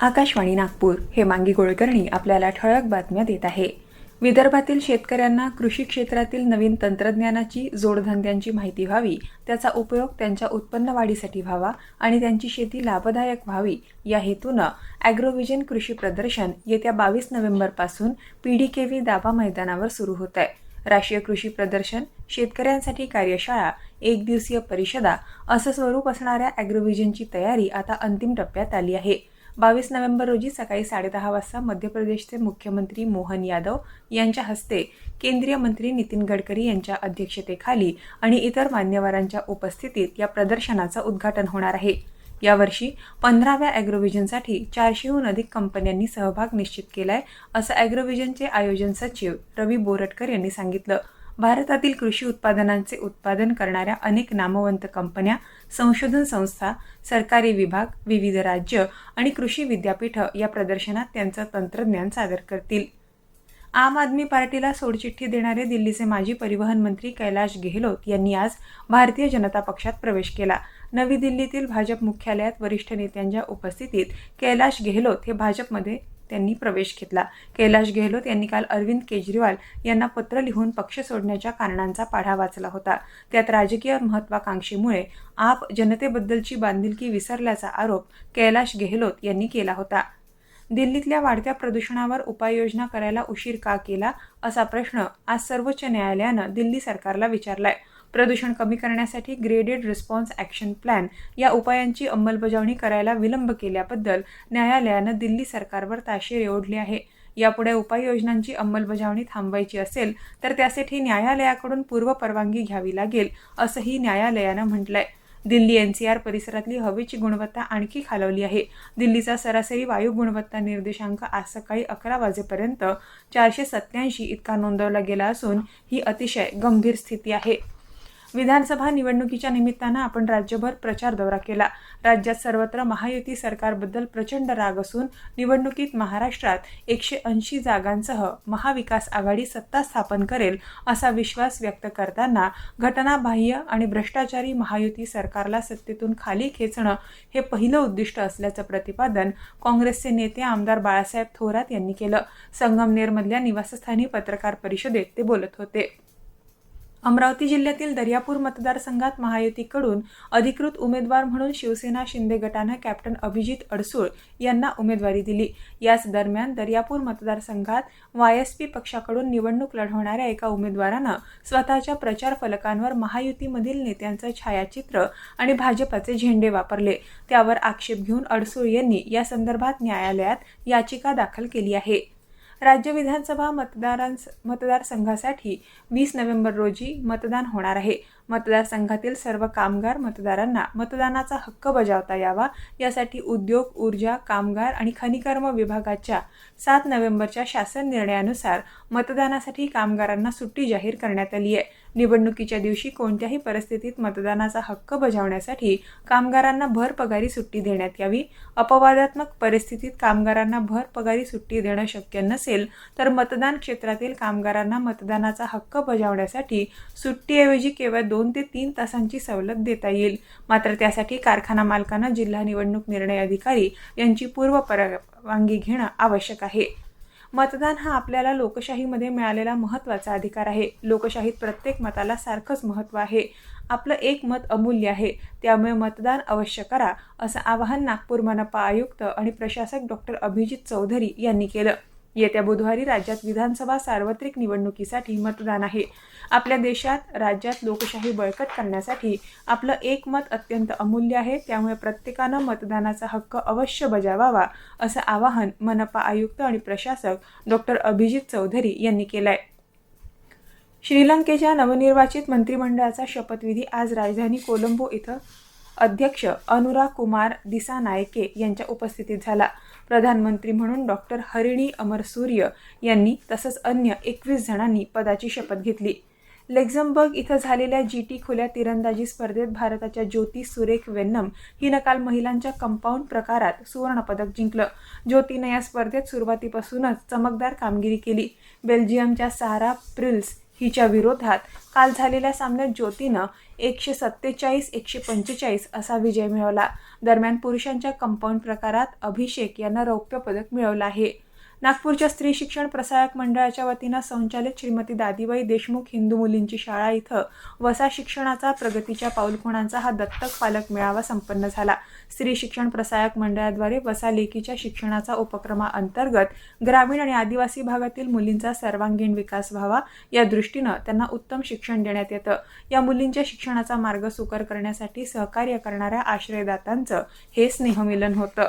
आकाशवाणी नागपूर हे मांगी गोळकर्णी आपल्याला ठळक बातम्या देत आहे. विदर्भातील शेतकऱ्यांना कृषी क्षेत्रातील नवीन तंत्रज्ञानाची जोडधंद्यांची माहिती व्हावी त्याचा उपयोग त्यांच्या उत्पन्न वाढीसाठी व्हावा आणि त्यांची शेती लाभदायक व्हावी या हेतूनं ॲग्रोव्हिजन कृषी प्रदर्शन येत्या बावीस नोव्हेंबरपासून P D K V Dabha मैदानावर सुरू होत आहे राष्ट्रीय कृषी प्रदर्शन शेतकऱ्यांसाठी कार्यशाळा एक दिवसीय परिषदा असं स्वरूप असणाऱ्या ॲग्रोव्हिजनची तयारी आता अंतिम टप्प्यात आली आहे. बावीस नोव्हेंबर रोजी सकाळी साडेदहा वाजता मध्य प्रदेशचे मुख्यमंत्री मोहन यादव यांच्या हस्ते केंद्रीय मंत्री नितीन गडकरी यांच्या अध्यक्षतेखाली आणि इतर मान्यवरांच्या उपस्थितीत या प्रदर्शनाचं उद्घाटन होणार आहे. यावर्षी पंधराव्या ॲग्रोव्हिजनसाठी चारशेहून अधिक कंपन्यांनी सहभाग निश्चित केलाय असं ॲग्रोव्हिजनचे आयोजन सचिव रवी बोरटकर यांनी सांगितलं. भारतातील कृषी उत्पादनांचे उत्पादन करणाऱ्या अनेक नामवंत कंपन्या संशोधन संस्था सरकारी विभाग विविध राज्य आणि कृषी विद्यापीठं या प्रदर्शनात त्यांचं तंत्रज्ञान सादर करतील. आम आदमी पार्टीला सोडचिठ्ठी देणारे दिल्लीचे माजी परिवहन मंत्री कैलाश गेहलोत यांनी आज भारतीय जनता पक्षात प्रवेश केला. नवी दिल्लीतील भाजप मुख्यालयात वरिष्ठ नेत्यांच्या उपस्थितीत कैलाश गेहलोत हे भाजपमध्ये त्यांनी प्रवेश घेतला. कैलाश गेहलोत यांनी काल अरविंद केजरीवाल यांना पत्र लिहून पक्ष सोडण्याच्या कारणांचा पाढा वाचला होता. त्यात राजकीय महत्वाकांक्षेमुळे आप जनतेबद्दलची बांधिलकी विसरल्याचा आरोप कैलाश गेहलोत यांनी केला होता. दिल्लीतल्या वाढत्या प्रदूषणावर उपाययोजना करायला उशीर का केला असा प्रश्न आज सर्वोच्च न्यायालयानं दिल्ली सरकारला विचारलाय. प्रदूषण कमी करण्यासाठी ग्रेडेड रिस्पॉन्स ॲक्शन प्लॅन या उपायांची अंमलबजावणी करायला विलंब केल्याबद्दल न्यायालयानं दिल्ली सरकारवर ताशेरे ओढले आहे. यापुढे उपाययोजनांची अंमलबजावणी थांबवायची असेल तर त्यासाठी न्यायालयाकडून पूर्वपरवानगी घ्यावी लागेल असंही न्यायालयानं म्हटलंय. दिल्ली एनसीआर परिसरातली हवेची गुणवत्ता आणखी खालवली आहे. दिल्लीचा सरासरी वायू गुणवत्ता निर्देशांक आज सकाळी अकरा वाजेपर्यंत चारशे सत्याऐंशी इतका नोंदवला गेला असून ही अतिशय गंभीर स्थिती आहे. विधानसभा निवडणुकीच्या निमित्तानं आपण राज्यभर प्रचार दौरा केला. राज्यात सर्वत्र महायुती सरकारबद्दल प्रचंड राग असून निवडणुकीत महाराष्ट्रात एकशे ऐंशी जागांसह महाविकास आघाडी सत्ता स्थापन करेल असा विश्वास व्यक्त करताना घटनाबाह्य आणि भ्रष्टाचारी महायुती सरकारला सत्तेतून खाली खेचणं हे पहिलं उद्दिष्ट असल्याचं प्रतिपादन काँग्रेसचे नेते आमदार बाळासाहेब थोरात यांनी केलं. संगमनेरमधल्या निवासस्थानी पत्रकार परिषदेत ते बोलत होते. अमरावती जिल्ह्यातील दर्यापूर मतदारसंघात महायुतीकडून अधिकृत उमेदवार म्हणून शिवसेना शिंदे गटानं कॅप्टन अभिजित अडसूळ यांना उमेदवारी दिली. याच दरम्यान दर्यापूर मतदारसंघात वायएसपी पक्षाकडून निवडणूक लढवणाऱ्या एका उमेदवारानं स्वतःच्या प्रचार फलकांवर महायुतीमधील नेत्यांचं छायाचित्र आणि भाजपाचे झेंडे वापरले. त्यावर आक्षेप घेऊन अडसूळ यांनी या संदर्भात न्यायालयात याचिका दाखल केली आहे. राज्य विधानसभा मतदारांस मतदारसंघासाठी वीस नोव्हेंबर रोजी मतदान होणार आहे. मतदारसंघातील सर्व कामगार मतदारांना मतदानाचा हक्क बजावता यावा. यासाठी उद्योग ऊर्जा कामगार आणि खनिकर्म विभागाच्या सात नोव्हेंबरच्या शासन निर्णयानुसार मतदानासाठी कामगारांना सुट्टी जाहीर करण्यात आली आहे. निवडणुकीच्या दिवशी कोणत्याही परिस्थितीत मतदानाचा हक्क बजावण्यासाठी कामगारांना भर पगारी सुट्टी देण्यात यावी. अपवादात्मक परिस्थितीत कामगारांना भर पगारी सुट्टी देणं शक्य नसेल तर मतदान क्षेत्रातील कामगारांना मतदानाचा हक्क बजावण्यासाठी सुट्टीऐवजी केवळ दोन दोन ते तीन तासांची सवलत देता येईल. मात्र त्यासाठी कारखाना मालकानं जिल्हा निवडणूक निर्णय अधिकारी यांची पूर्व परवानगी घेणं आवश्यक आहे. मतदान हा आपल्याला लोकशाहीमध्ये मिळालेला महत्त्वाचा अधिकार आहे. लोकशाहीत प्रत्येक मताला सारखंच महत्त्व आहे. आपलं एक मत अमूल्य आहे. त्यामुळे मतदान अवश्य करा असं आवाहन नागपूर मनपा आयुक्त आणि प्रशासक डॉक्टर अभिजित चौधरी यांनी केलं. येत्या बुधवारी राज्यात विधानसभा सार्वत्रिक निवडणुकीसाठी मतदान आहे. आपल्या देशात राज्यात लोकशाही बळकट करण्यासाठी आपलं एक मत अत्यंत अमूल्य आहे. त्यामुळे प्रत्येकानं मतदानाचा हक्क अवश्य बजावावा असं आवाहन मनपा आयुक्त आणि प्रशासक डॉक्टर अभिजित चौधरी यांनी केलंय. श्रीलंकेच्या नवनिर्वाचित मंत्रिमंडळाचा शपथविधी आज राजधानी कोलंबो इथं अध्यक्ष अनुराग कुमार दिसानायके यांच्या उपस्थितीत झाला. प्रधानमंत्री म्हणून डॉक्टर हरिणी अमर सूर्य यांनी तसंच अन्य एकवीस जणांनी पदाची शपथ घेतली. लेक्झमबर्ग इथं झालेल्या जी टी खुल्या तिरंदाजी स्पर्धेत भारताच्या ज्योती सुरेख वेन्नम हिनं काल महिलांच्या कंपाऊंड प्रकारात सुवर्णपदक जिंकलं. ज्योतीनं या स्पर्धेत सुरुवातीपासूनच चमकदार कामगिरी केली. बेल्जियमच्या सारा प्रिल्स हिच्या विरोधात काल झालेल्या सामन्यात ज्योतीनं एकशे सत्तेचाळीस एकशे पंचेचाळीस असा विजय मिळवला. दरम्यान पुरुषांच्या कंपाऊंड प्रकारात अभिषेक यांना रौप्य पदक मिळवलं आहे. नागपूरच्या स्त्री शिक्षण प्रसारक मंडळाच्या वतीनं संचालित श्रीमती दादीबाई देशमुख हिंदू मुलींची शाळा इथं वसा शिक्षणाचा प्रगतीच्या पाऊलखुणांचा हा दत्तक पालक मेळावा संपन्न झाला. स्त्री शिक्षण प्रसारक मंडळाद्वारे वसा लेकीच्या शिक्षणाचा उपक्रमाअंतर्गत ग्रामीण आणि आदिवासी भागातील मुलींचा सर्वांगीण विकास व्हावा या दृष्टीनं त्यांना उत्तम शिक्षण देण्यात येतं. या मुलींच्या शिक्षणाचा मार्ग सुकर करण्यासाठी सहकार्य करणाऱ्या आश्रयदातांचं हे स्नेहमिलन होतं.